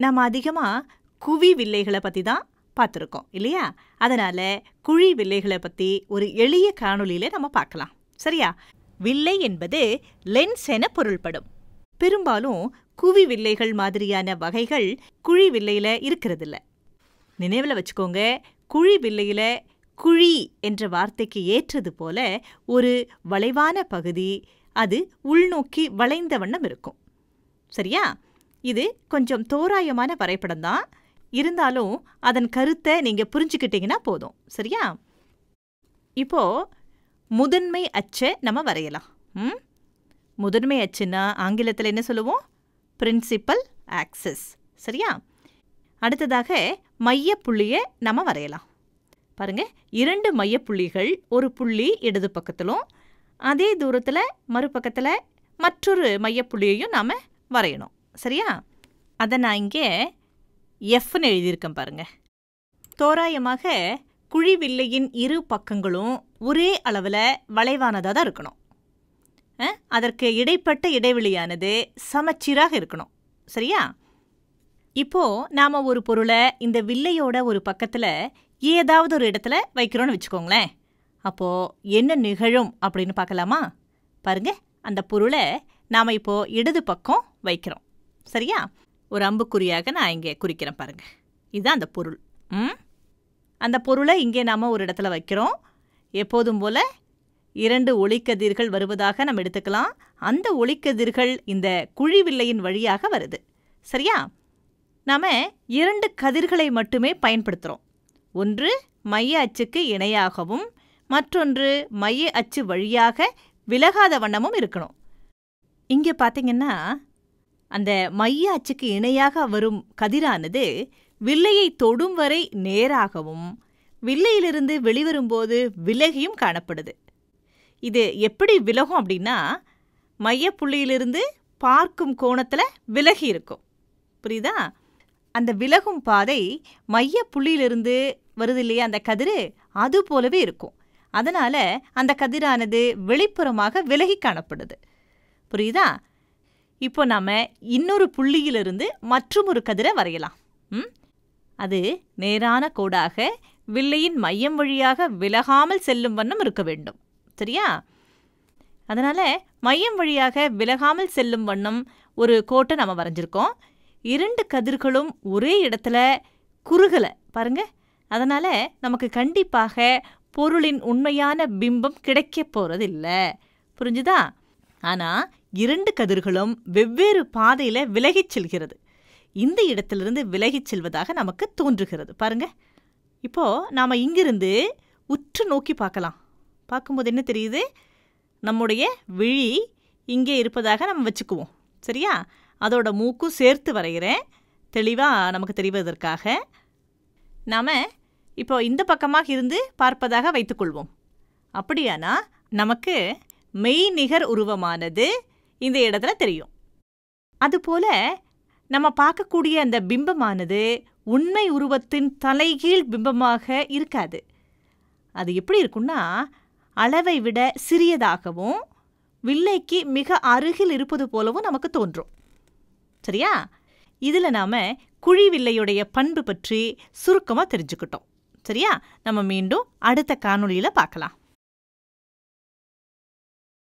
நம்ம அதிகமாக குவி வில்லைகளை பற்றி தான் பார்த்துருக்கோம் இல்லையா? அதனால் குழி வில்லைகளை பற்றி ஒரு எளிய காணொலியில் நம்ம பார்க்கலாம். சரியா? வில்லை என்பது லென்ஸ் என பொருள்படும். பெரும்பாலும் குவி வில்லைகள் மாதிரியான வகைகள் குழி வில்லையில் இருக்கிறதில்ல. நினைவில் வச்சுக்கோங்க குழி வில்லையில் குழி என்ற வார்த்தைக்கு ஏற்றது போல ஒரு வளைவான பகுதி அது உள்நோக்கி வளைந்த வண்ணம் இருக்கும். சரியா? இது கொஞ்சம் தோராயமான வரைபடம் தான். இருந்தாலும் அதன் கருத்தை நீங்கள் புரிஞ்சுக்கிட்டீங்கன்னா போதும். சரியா? இப்போ முதன்மை அச்சை நம்ம வரையலாம். ம்? முதன்மை அச்சுன்னா ஆங்கிலத்தில் என்ன சொல்லுவோம்? பிரின்சிபல் ஆக்சஸ் சரியா? அடுத்ததாக மையப்புள்ளியை நம்ம வரையலாம். பாருங்க இரண்டு மையப்புள்ளிகள் ஒரு புள்ளி இடது பக்கத்திலும் அதே தூரத்தில் மறுபக்கத்தில் மற்றொரு மையப்புள்ளியையும் நாம் வரையணும். சரியா? அதை நான் இங்கே எஃப்னு எழுதியிருக்கேன் பாருங்க. தோராயமாக குழிவில்லையின் இரு பக்கங்களும் ஒரே அளவில் வளைவானதாக தான் இருக்கணும். அதற்கு இடைப்பட்ட இடைவெளியானது சமச்சீராக இருக்கணும். சரியா? இப்போ நாம ஒரு பொருளை இந்த வில்லையோட ஒரு பக்கத்துல ஏதாவது ஒரு இடத்துல வைக்கிறோம்னு வச்சுக்கோங்களேன். அப்போ என்ன நிகழும் அப்படின்னு பார்க்கலாமா? பாருங்க அந்த பொருளை நாம இப்போ இடது பக்கம் வைக்கிறோம். சரியா? ஒரு அம்புக்குறியாக நான் இங்கே குறிக்கிறேன் பாருங்க. இதுதான் அந்த பொருள். ம்? அந்த பொருளை இங்கே நாம ஒரு இடத்துல வைக்கிறோம். எப்போதும் போல இரண்டு ஒளிக்கதிர்கள் வருவதாக நம்ம எடுத்துக்கலாம். அந்த ஒளிக்கதிர்கள் இந்த குழிவில்லையின் வழியாக வருது. சரியா? நாம இரண்டு கதிர்களை மட்டுமே பயன்படுத்துகிறோம் ஒன்று மைய அச்சுக்கு இணையாகவும் மற்றொன்று மைய அச்சு வழியாக விலகாத வண்ணமும் இருக்கணும். இங்கே பார்த்தீங்கன்னா அந்த மைய அச்சுக்கு இணையாக வரும் கதிரானது வில்லையை தொடும் வரை நேராகவும் வில்லையிலிருந்து வெளிவரும்போது விலகியும் காணப்படுது. இது எப்படி விலகும் அப்படின்னா மையப்புள்ளியிலிருந்து பார்க்கும் கோணத்தில் விலகி இருக்கும். புரியுதா? அந்த விலகும் பாதை மைய புள்ளியிலிருந்து வருது இல்லையா அந்த கதிர்? அது போலவே இருக்கும். அதனால அந்த கதிரானது வெளிப்புறமாக விலகி காணப்படுது. புரியுதா? இப்போ நாம இன்னொரு புள்ளியிலிருந்து மற்றும் ஒரு கதிரை வரையலாம். ம்? அது நேரான கோடாக வில்லையின் மையம் வழியாக விலகாமல் செல்லும் வண்ணம் இருக்க வேண்டும். சரியா? அதனால மையம் வழியாக விலகாமல் செல்லும் வண்ணம் ஒரு கோட்டை நம்ம வரைஞ்சிருக்கோம். இரண்டு கதிர்களும் ஒரே இடத்துல குறுகலை பாருங்க. அதனால நமக்கு கண்டிப்பாக பொருளின் உண்மையான பிம்பம் கிடைக்க போகிறது இல்லை புரிஞ்சுதா? ஆனா இரண்டு கதிர்களும் வெவ்வேறு பாதையில விலகிச் செல்கிறது. இந்த இடத்திலிருந்து விலகிச் செல்வதாக நமக்கு தோன்றுகிறது. பாருங்க. இப்போ நாம இங்கிருந்து உற்று நோக்கி பார்க்கலாம். பார்க்கும்போது என்ன தெரியுது? நம்முடைய விழி இங்கே இருப்பதாக நம்ம வச்சுக்குவோம். சரியா? அதோட மூக்கும் சேர்த்து வரைகிறேன். தெளிவாக நமக்கு தெரிவதற்காக நாம் இப்போ இந்த பக்கமாக இருந்து பார்ப்பதாக வைத்துக்கொள்வோம் அப்படியானா நமக்கு மெய்நிகர் உருவமானது இந்த இடத்துல தெரியும். அதுபோல நம்ம பார்க்கக்கூடிய அந்த பிம்பமானது உண்மை உருவத்தின் தலைகீழ் பிம்பமாக இருக்காது. அது எப்படி இருக்கும்னா அளவை விட சிறியதாகவும் வில்லைக்கு மிக அருகில் இருப்பது போலவும் நமக்கு தோன்றும். சரியா? இதில் நாம் குழி வில்லையுடைய பண்பு பற்றி சுருக்கமாக தெரிஞ்சுக்கிட்டோம். சரியா? நம்ம மீண்டும் அடுத்த காணொளியில் பார்க்கலாம்.